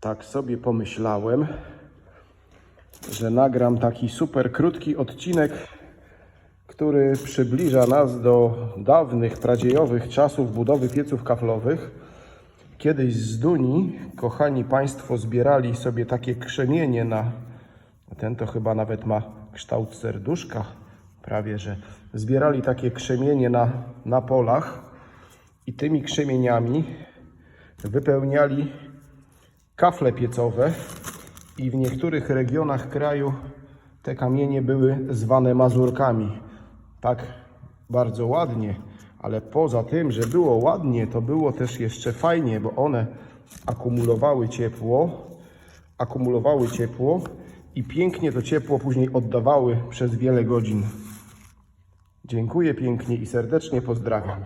tak sobie pomyślałem, że nagram taki super krótki odcinek, który przybliża nas do dawnych, pradziejowych czasów budowy pieców kaflowych. Kiedyś z Duni, kochani Państwo, zbierali sobie takie krzemienie na. Ten to chyba nawet ma kształt serduszka, prawie że. Zbierali takie krzemienie na, na polach i tymi krzemieniami wypełniali kafle piecowe i w niektórych regionach kraju te kamienie były zwane mazurkami. Tak bardzo ładnie, ale poza tym, że było ładnie, to było też jeszcze fajnie, bo one akumulowały ciepło, akumulowały ciepło i pięknie to ciepło później oddawały przez wiele godzin. Dziękuję pięknie i serdecznie pozdrawiam.